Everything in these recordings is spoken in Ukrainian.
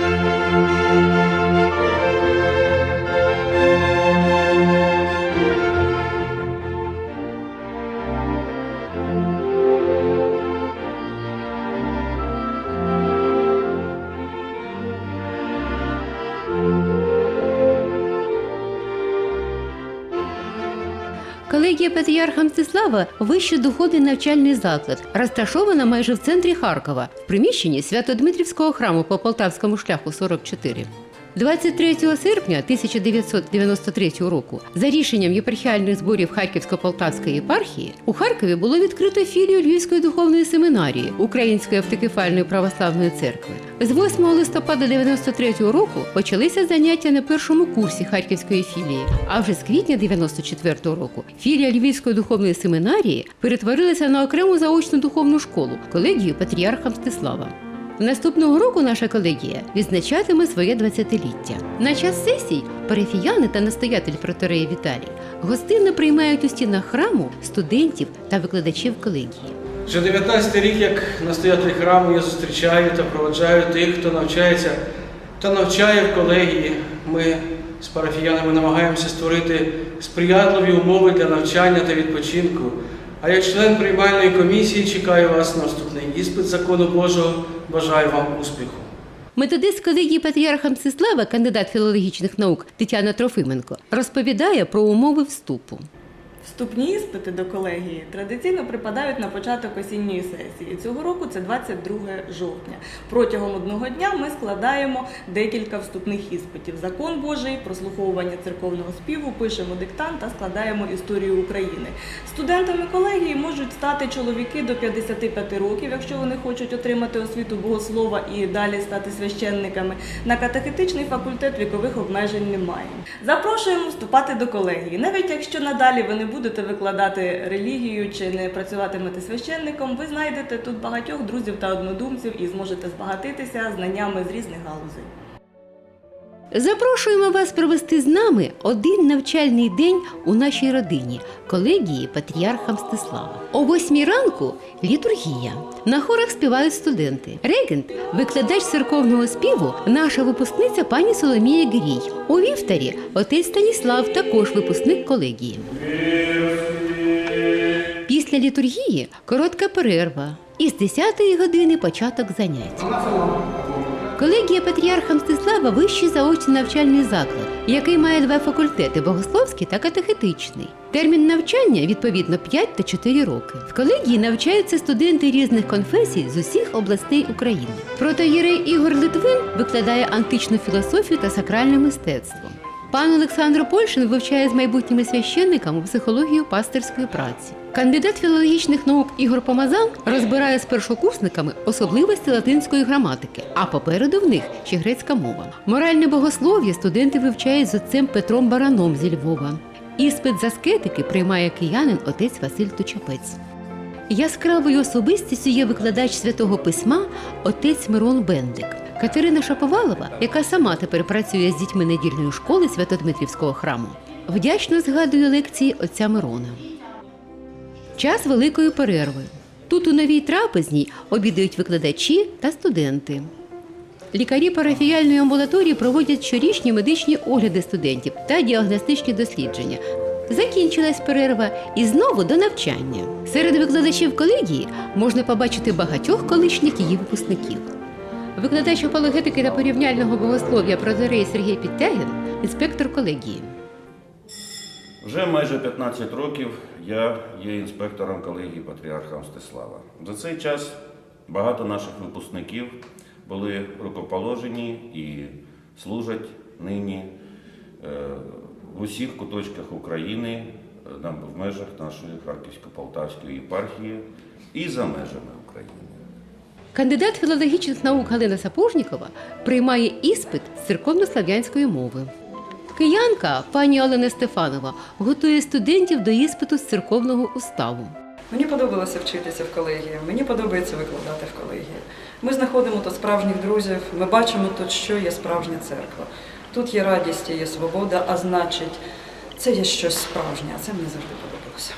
Música Колегія Патріарха Мстислава вищий духовний навчальний заклад, розташована майже в центрі Харкова, в приміщенні Свято-Дмитрівського храму по Полтавському шляху 44. 23 серпня 1993 року за рішенням єпархіальних зборів Харківсько-Полтавської єпархії у Харкові було відкрито філію Львівської духовної семінарії Української автокефальної православної церкви. З 8 листопада 93 року почалися заняття на першому курсі Харківської філії. А вже з квітня 94 року філія Львівської духовної семінарії перетворилася на окрему заочну духовну школу колегію Патріарха Мстислава. Наступного року наша колегія відзначатиме своє 20-ліття. На час сесій парафіяни та настоятель протереї Віталій гостинно приймають у стінах храму студентів та викладачів колегії. Вже 19 рік, як настоятель храму, я зустрічаю та проводжаю тих, хто навчається та навчає в колегії. Ми з парафіянами намагаємося створити сприятливі умови для навчання та відпочинку. А як член приймальної комісії чекаю вас на вступний іспит закону Божого. Бажаю вам успіху. Методист колегії Патріарха Мстислава, кандидат філологічних наук Тетяна Трофименко, розповідає про умови вступу. Вступні іспити до колегії традиційно припадають на початок осінньої сесії. Цього року це 22 жовтня. Протягом одного дня ми складаємо декілька вступних іспитів: закон Божий, прослуховування церковного співу, пишемо диктант та складаємо історію України. Студентами колегії можуть стати чоловіки до 55 років, якщо вони хочуть отримати освіту богослова і далі стати священниками. На катехетичний факультет вікових обмежень немає. Запрошуємо вступати до колегії, навіть якщо надалі ви не будете викладати релігію чи не працюватимете священником, ви знайдете тут багатьох друзів та однодумців і зможете збагатитися знаннями з різних галузей. Запрошуємо вас провести з нами один навчальний день у нашій родині колегії Патріарха Мстислава. О восьмій ранку літургія. На хорах співають студенти. Регент, викладач церковного співу, наша випускниця пані Соломія Грій. У вівтарі отець Станіслав, також випускник колегії. Після літургії коротка перерва. І з 10-ї години початок занять. Колегія Патріарха Мстислава вищий заочний навчальний заклад, який має два факультети богословський та катехетичний. Термін навчання відповідно 5 та 4 роки. В колегії навчаються студенти різних конфесій з усіх областей України. Протоєрей Ігор Литвин викладає античну філософію та сакральне мистецтво. Пан Олександр Польшин вивчає з майбутніми священниками психологію пастирської праці. Кандидат філологічних наук Ігор Помазан розбирає з першокурсниками особливості латинської граматики, а попереду в них ще грецька мова. Моральне богослов'я студенти вивчають з отцем Петром Бараном зі Львова. Іспит з аскетики приймає киянин отець Василь Тучапець. Яскравою особистістю є викладач святого письма отець Мирон Бендик. Катерина Шаповалова, яка сама тепер працює з дітьми недільної школи Святодмитрівського храму, вдячно згадує лекції отця Мирона. Час великої перерви. Тут у новій трапезній обідають викладачі та студенти. Лікарі парафіяльної амбулаторії проводять щорічні медичні огляди студентів та діагностичні дослідження. Закінчилась перерва і знову до навчання. Серед викладачів колегії можна побачити багатьох колишніх її випускників. Викладач апологетики та порівняльного богослов'я прозорей Сергій Підтягін, інспектор колегії. Вже майже 15 років я є інспектором колегії Патріарха Мстислава. За цей час багато наших випускників були рукоположені і служать нині е, в усіх куточках України е, в межах нашої Харківсько-Полтавської єпархії і за межами України. Кандидат філологічних наук Галина Сапожнікова приймає іспит з церковнослав'янської мови. Киянка пані Олена Стефанова готує студентів до іспиту з церковного уставу. Мені подобалося вчитися в колегії, мені подобається викладати в колегії. Ми знаходимо тут справжніх друзів, ми бачимо тут, що є справжня церква. Тут є радість, є свобода, а значить, це є щось справжнє, а це мені завжди подобалося.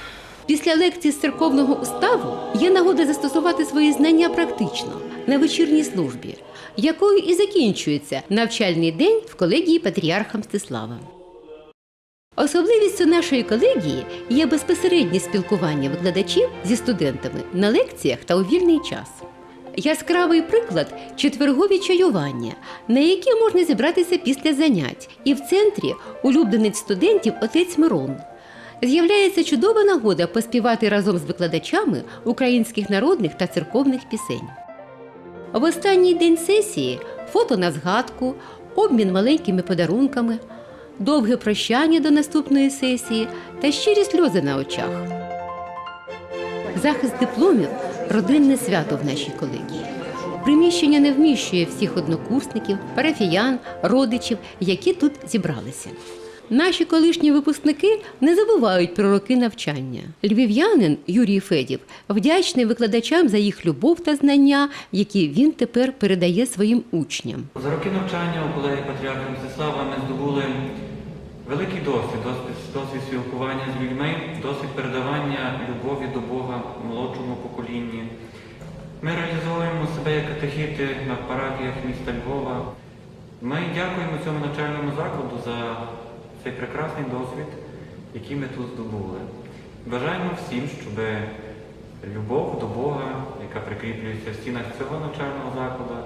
Після лекції з церковного уставу є нагода застосувати свої знання практично на вечірній службі, якою і закінчується навчальний день в колегії Патріарха Мстислава. Особливістю нашої колегії є безпосереднє спілкування викладачів зі студентами на лекціях та у вільний час. Яскравий приклад четвергові чаювання, на які можна зібратися після занять, і в центрі улюбленець студентів отець Мирон. З'являється чудова нагода поспівати разом з викладачами українських народних та церковних пісень. В останній день сесії фото на згадку, обмін маленькими подарунками, довге прощання до наступної сесії та щирі сльози на очах. Захист дипломів родинне свято в нашій колегії. Приміщення не вміщує всіх однокурсників, парафіян, родичів, які тут зібралися. Наші колишні випускники не забувають про роки навчання. Львів'янин Юрій Федів вдячний викладачам за їх любов та знання, які він тепер передає своїм учням. За роки навчання у колегії Патріарха Мстислава ми здобули великий досвід, досвід, досвід спілкування з людьми, досвід передавання любові до Бога молодшому поколінні. Ми реалізовуємо себе як катехіти на парафіях міста Львова. Ми дякуємо цьому навчальному закладу за цей прекрасний досвід, який ми тут здобули. Бажаємо всім, щоб любов до Бога, яка прикріплюється в стінах цього навчального закладу,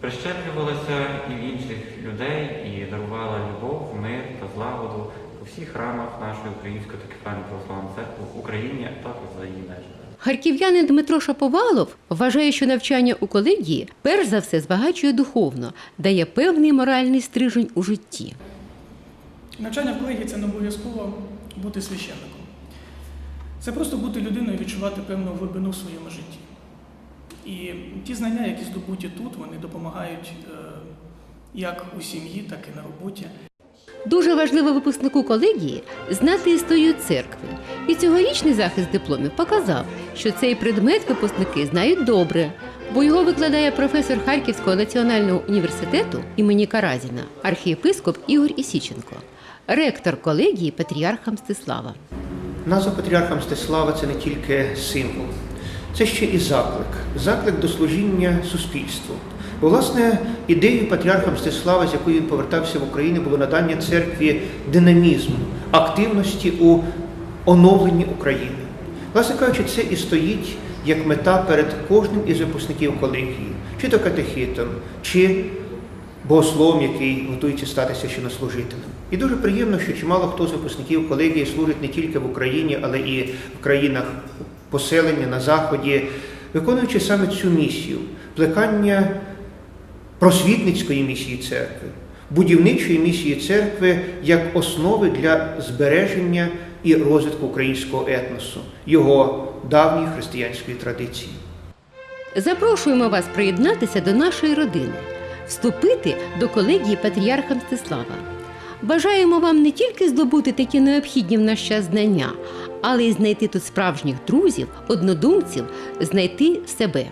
прищеплювалася і в інших людей і дарувала любов, мир та злагоду у всіх храмах нашої Української та Кефальної православної церкви в Україні, а також за її межами. Харків'янин Дмитро Шаповалов вважає, що навчання у колегії перш за все збагачує духовно, дає певний моральний стрижень у житті. Навчання в колегії це не обов'язково бути священником. Це просто бути людиною і відчувати певну глибину в своєму житті. І ті знання, які здобуті тут, вони допомагають е, як у сім'ї, так і на роботі. Дуже важливо випускнику колегії знати історію церкви. І цьогорічний захист дипломів показав, що цей предмет випускники знають добре, бо його викладає професор Харківського національного університету імені Каразіна, архієпископ Ігор Ісіченко, ректор колегії Патріарха Мстислава. Назва Патріарха Мстислава це не тільки символ, це ще і заклик, заклик до служіння суспільству. Бо, власне, ідеєю Патріарха Мстислава, з якою він повертався в Україну, було надання церкві динамізму, активності у оновленні України. Власне кажучи, це і стоїть як мета перед кожним із випускників колегії, чи то катехитом, чи богословом, який готується стати священнослужителем. І дуже приємно, що чимало хто з випускників колегії служить не тільки в Україні, але і в країнах поселення на Заході, виконуючи саме цю місію плекання просвітницької місії церкви, будівничої місії церкви як основи для збереження і розвитку українського етносу, його давньої християнської традиції. Запрошуємо вас приєднатися до нашої родини, вступити до колегії Патріарха Мстислава. Бажаємо вам не тільки здобути такі необхідні в наш час знання, але й знайти тут справжніх друзів, однодумців, знайти себе.